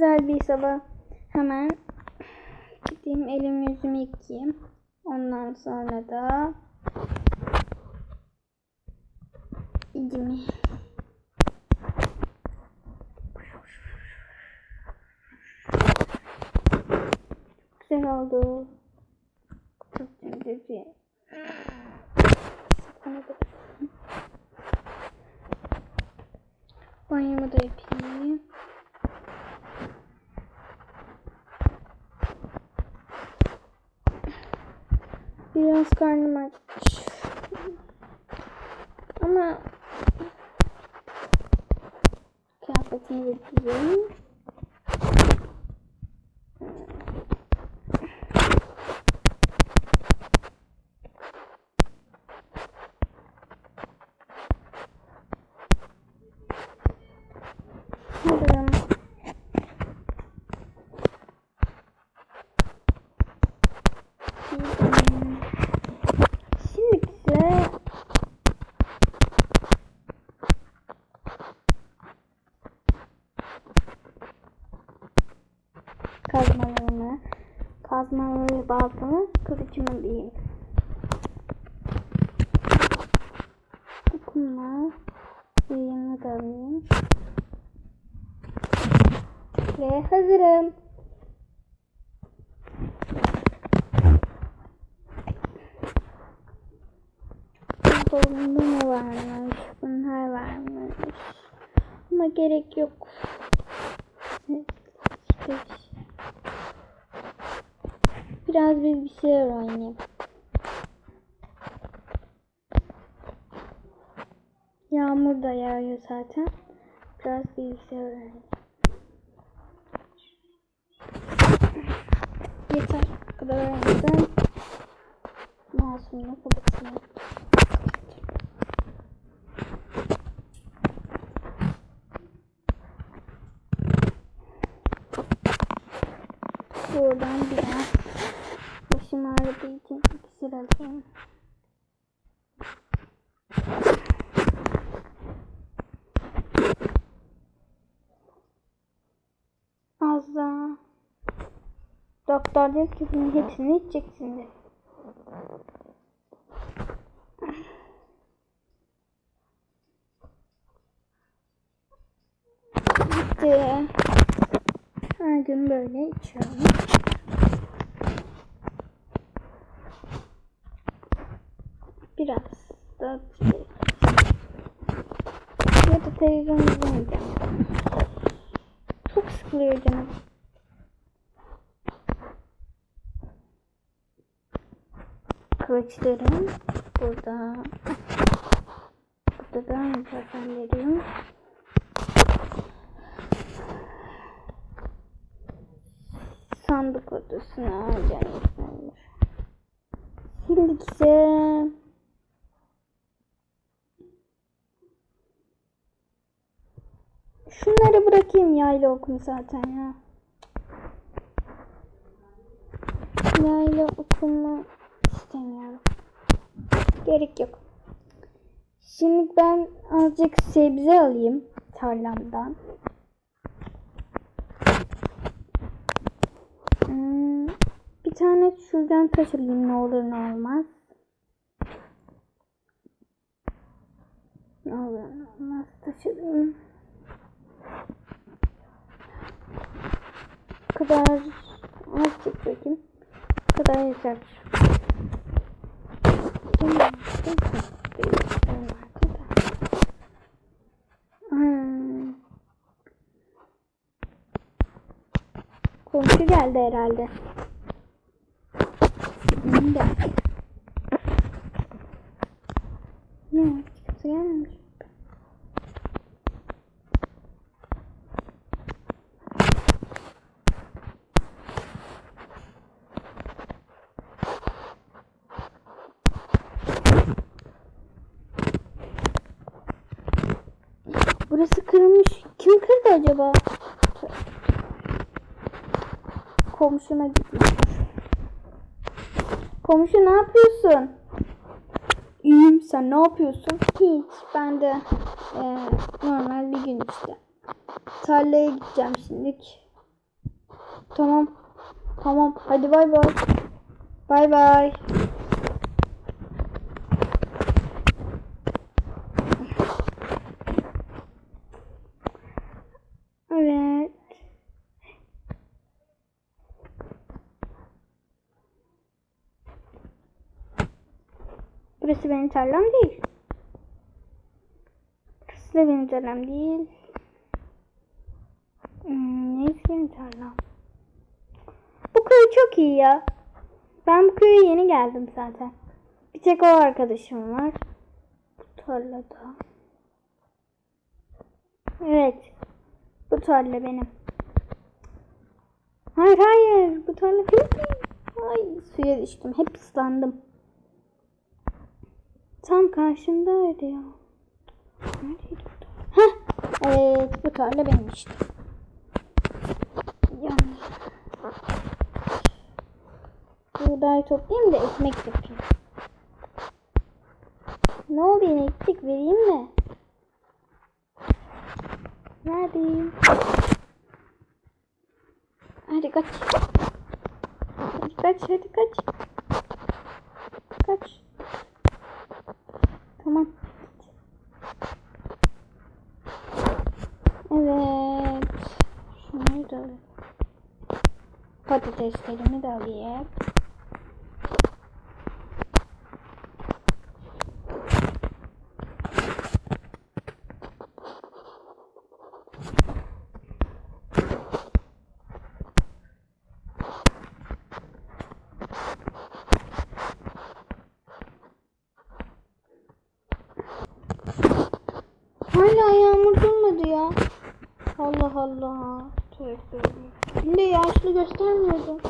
güzel bir sabah. Hemen gideyim elimi yüzümü yıkayayım. Ondan sonra da elimi güzel oldu. Çok güzel. Da Banyomu da yapayım. Biraz karnım aç. Ama kıyafetimi de giyeyim. Hazırım. Şimdi ise kazmalarımı, kazmaları ve baltamı kılıcımı diyeyim. Dokunma, yayını da alayım. Ve hazırım. Dolabımda ne varmış? Bunlar varmış. Ama gerek yok. İşte biraz bilgisayar oynayayım. Yağmur da yağıyor zaten. Biraz bilgisayar oynayayım. Yeter. Bu kadar oynadım. Mouse'umu kapatayım. Buradan biraz başım ağrıdığı için iksir alayım. Az daha. Diyor ki bunun hepsini içeceksin dedi. Bitti. Her gün böyle içiyorum. Biraz da. Ya da televizyon izlemeyeceğim. Çok sıkılıyor canım. Kılıçlarım burada. Burada da mikrofonlarım. Sandık odasına alacağım. Şimdi ise Şunları bırakayım yayla okunu zaten ya. Yayla okumu istemiyorum. Gerek yok. Şimdi ben azıcık sebze alayım tarlamdan. Hmm, bir tane şuradan taş alayım ne olur ne olmaz. Ne olur ne olmaz taş. Bu kadar azıcık bakayım. Bu kadar yeter. Komşu geldi herhalde. Hmm, geldi. Ne? Kimse gelmemiş. Burası kırılmış. Kırdı acaba? Komşuna gitmiş. Komşu ne yapıyorsun? İyiyim sen ne yapıyorsun? Hiç ben de e, normal bir gün işte. Tarlaya gideceğim şimdi. Tamam. Tamam. Hadi bay bay. Bay bay. Evet. Burası benim tarlam değil. Burası da benim tarlam değil. Hmm, neyse benim tarlam. Bu köy çok iyi ya. Ben bu köye yeni geldim zaten. Bir tek o arkadaşım var. Bu tarlada. Evet. Bu tarla benim. Hayır hayır. Bu tarla benim. Ay suya düştüm. Hep ıslandım. Tam karşımdaydı ya. Neredeydi bu tarla? Heh. Evet bu tarla benim işte. Yani. Buğday toplayayım da ekmek yapayım. Ne oldu yine ekmek vereyim mi? Verdim. Hadi kaç. Hadi kaç hadi kaç. Kaç. Tamam. Evet. Şunları da alayım. Patateslerimi de alayım. Hala yağmur durmadı ya. Allah Allah. Tövbe. Şimdi yaşlı göstermiyordu.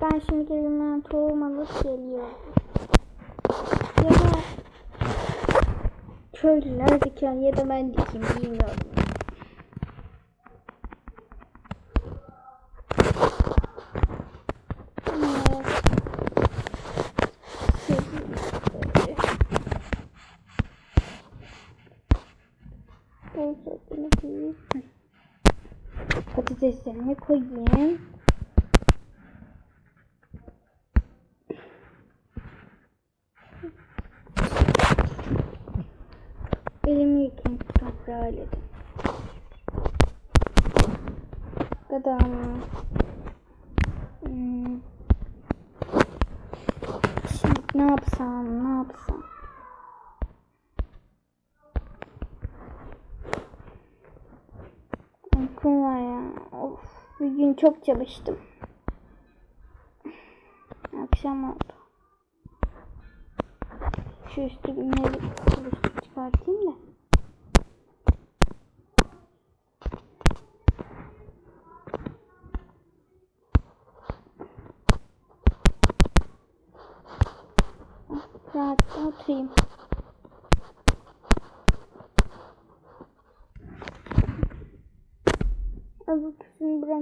Ben şimdi elimden tohum alıp geliyorum. Ya da köylüler diken ya da ben dikeyim bilmiyorum. Patateslerimi koyayım. Elimi yıkayayım toprağı ile. Gadam. Hmm. Şimdi ne yapsam, ne yapsam? Uykum var ya. Of, bugün çok çalıştım. Akşam oldu. Şu üstü çıkartayım da.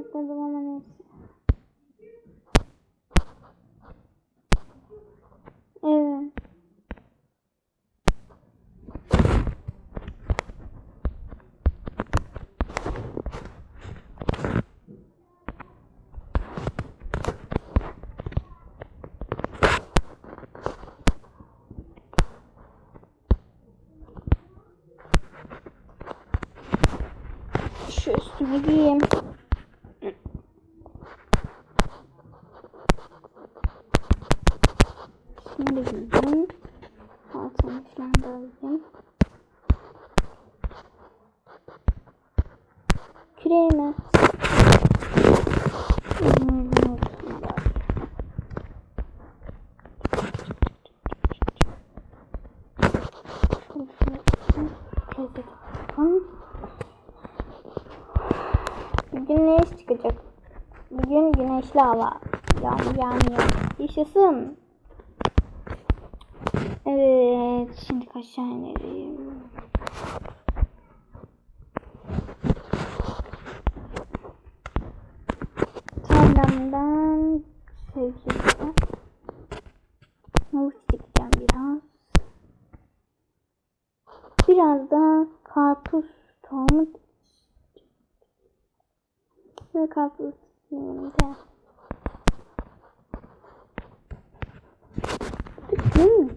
Kısmını bırakmadım ama neyse. Evet. Şu üstümü giyeyim. Şimdi giyeyim. Altını falan da alayım. Küreğimi. Hmm, Bugün ne iş çıkacak? Hava. Yağmur yağmıyor. Yaşasın. Evet. Şimdi aşağı inelim. Tarlamdan sevgili. Havuç dikeceğim biraz. Biraz da karpuz tohumu ve karpuz dikeyim mi?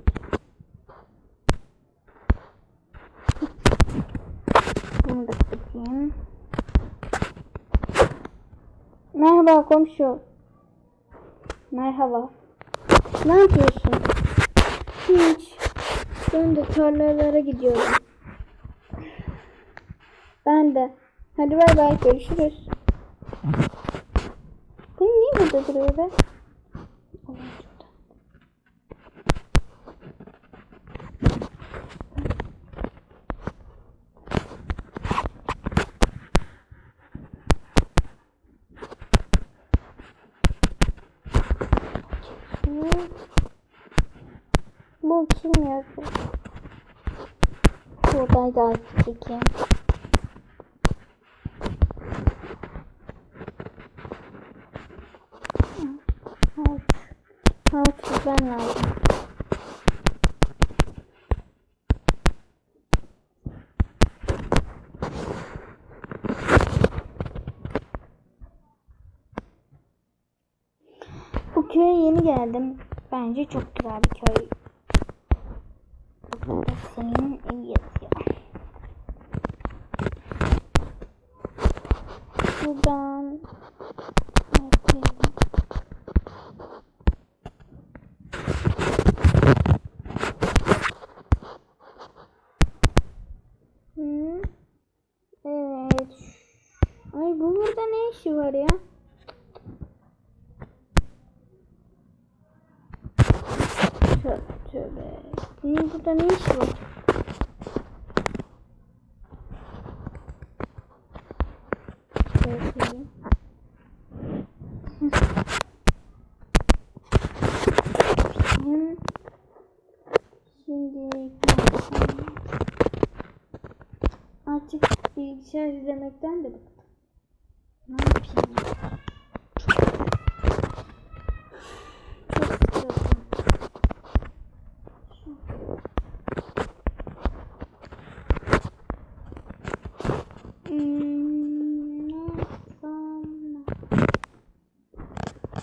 Bunu da dikeyim. Merhaba komşu. Merhaba. Ne yapıyorsun? Hiç. Ben de tarlalara gidiyorum. Ben de. Hadi bay bay görüşürüz. Bu niye burada duruyor be? Allah çok tatlı. Hı. Bu kim yazıyor? Buğday da çekeyim. Havuç. Havuç ben lazım. Bu köye yeni geldim. Bence çok güzel bir köy. Senin evi yazıyor. Buradan. Evet. Ay bu burada ne işi var ya? Bunun burada ne işi. Şimdi artık bilgisayar izlemekten de bıktım. Ne yapayım ya? Çok sıkıldım. Hmm, ne yapsam ne?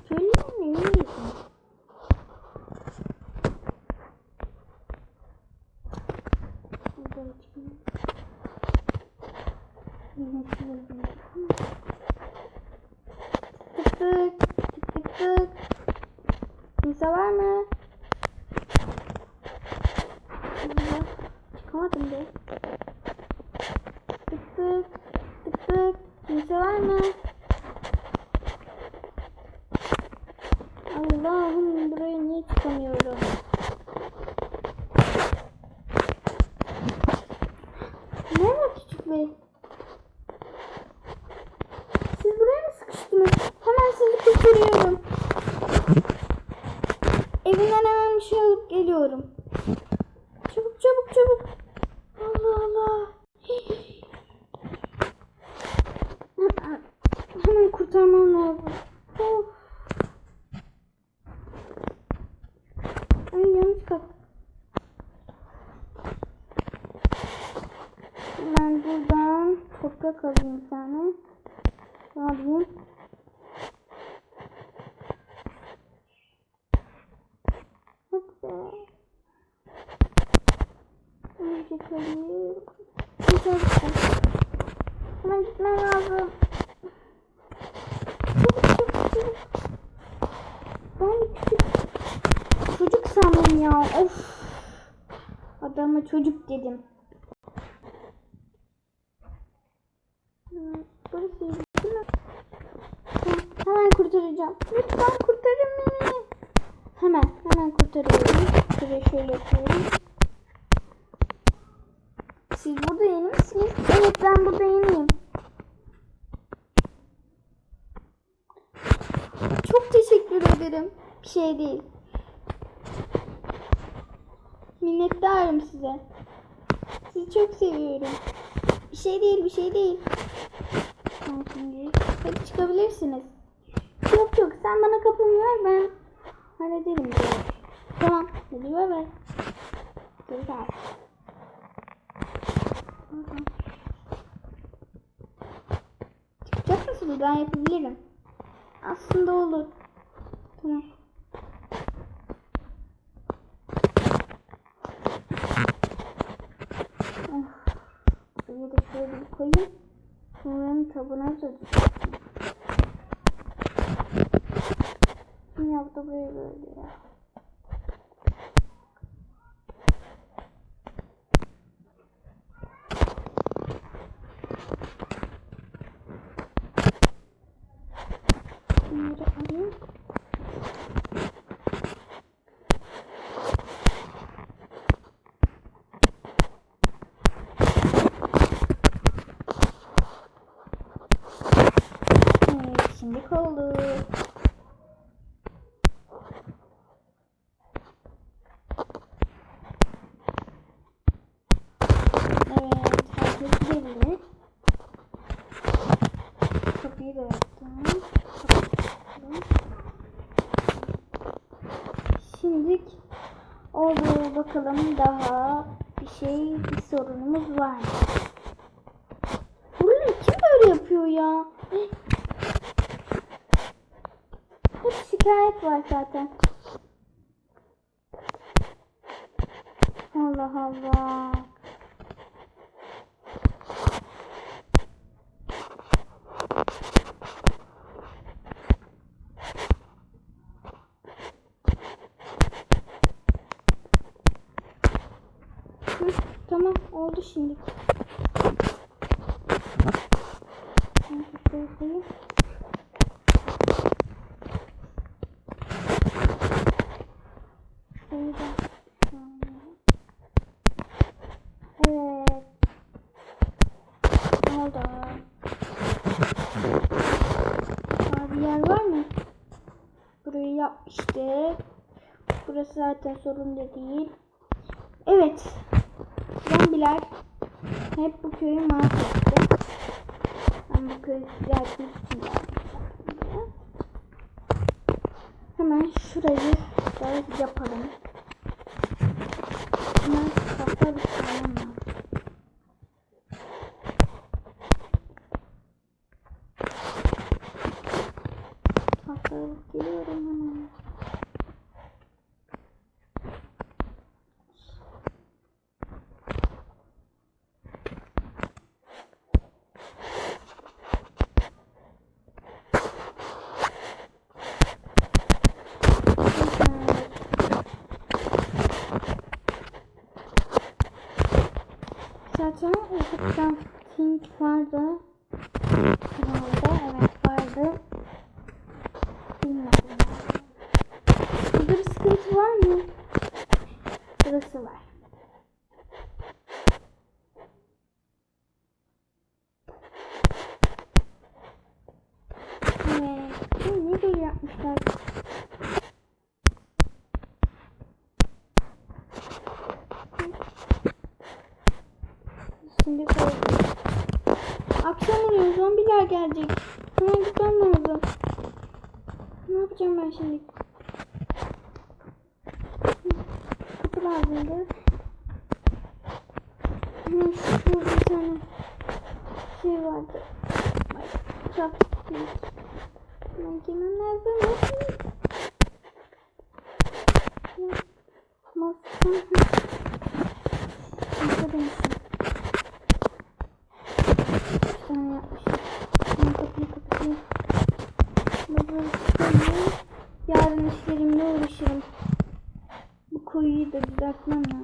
Söyleyeyim mi? Ne diyeceğim? Buradan çıkayım. Yine çevirdim. Tık tık tık tık tık. Kimse var mı? Allah, Çıkamadım be. Tık tık tık tık. Kimse var mı? Allah'ım buraya niye çıkamıyorum? Merhaba küçük bey. Siz buraya mı sıkıştınız? Hemen sizi kurtarıyorum. Evinden hemen bir şey alıp geliyorum. Çabuk çabuk çabuk. Allah Allah. Hemen, hemen kurtarmam lazım. Of. Ay yanlış kalktım. Ben buradan toprak alayım bir tane. Ne alayım? Be. Önce alayım. Tane Hemen gitmem lazım. Ben küçük çocuk sandım ya. Of. Adama çocuk dedim. Tamam, Hemen kurtaracağım. Lütfen kurtarın beni. Hemen, hemen kurtarıyorum. Şuraya şöyle yapıyorum. Siz burada yeni misiniz? Evet ben burada yeniyim. Çok teşekkür ederim. Bir şey değil. Minnettarım size. Sizi çok seviyorum. Bir şey değil, bir şey değil. Tamam şimdi. Hadi çıkabilirsiniz. Yok yok sen bana kapımı ver ben hallederim diyor. Tamam hadi bay bay. Aha. Çıkacak mısın? Ben yapabilirim. Aslında olur. Tamam. Oh. Da şöyle bir koyayım. Umarım tabuna. Kim yaptı burayı böyle ya? Bunları alayım. Evet, şimdi oldu. Evet, herkes gidebilir. Kapıyı da yaptım. Kapattım. Şimdi oldu bakalım daha bir şey bir sorunumuz var mı? Buraları kim böyle yapıyor ya? Hep şikayet var zaten. Allah Allah. Hı, tamam oldu şimdi. Ben şuraya koyayım. Şurayı da şöyle. Evet. Oldu. Daha bir yer var mı? Burayı yapmıştık. Burası zaten sorun da değil. Evet. Zombiler hep bu köyü mahvetti. Ben bu köyü düzeltmek için. Hemen şurayı da yapalım. Hemen tahta bir tane geliyorum hemen. Zaten ufuktan Think vardı. Kanalda evet vardı. Bilmiyorum. Burada bir sıkıntı var mı? Burası var. Evet. Bu Niye böyle yapmışlar? Şimdi koydum. Akşam oluyor. Zombiler gelecek. Hemen gitmem lazım. Ne yapacağım ben şimdi? Kapı lazımdı. Hemen şurada bir tane şey vardı. Ay, Çap. Hemen giymem lazım. Masa. Masa demişim. Bir tane yapmışım. Hemen kapıyı kapatayım. Böyle koyayım. Yarın işlerimle uğraşırım. Bu koyuyu da düzeltmem lazım.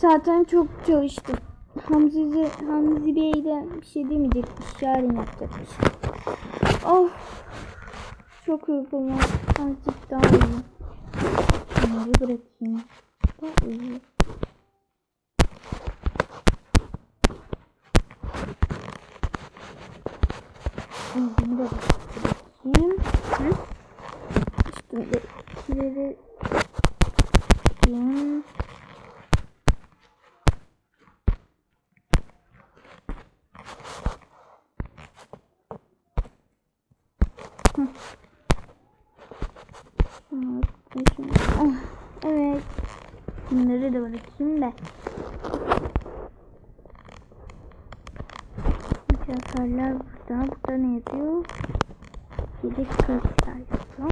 Zaten çok çalıştım. Hamzi, Hamzi Bey de bir şey demeyecekmiş. Yarın yapacakmış. Oh. Çok uykum var. Azıcık daha uyuyayım. Bunları bırakayım. Daha uyuyayım. Bunu da bırakayım. Hı? Üstündekileri bakayım. Hı. Şunu şunu. Ah, evet. Bunları da bırakayım da. Mücevherler burada. Burada ne yazıyor? Yedek kılıçlar yazıyor.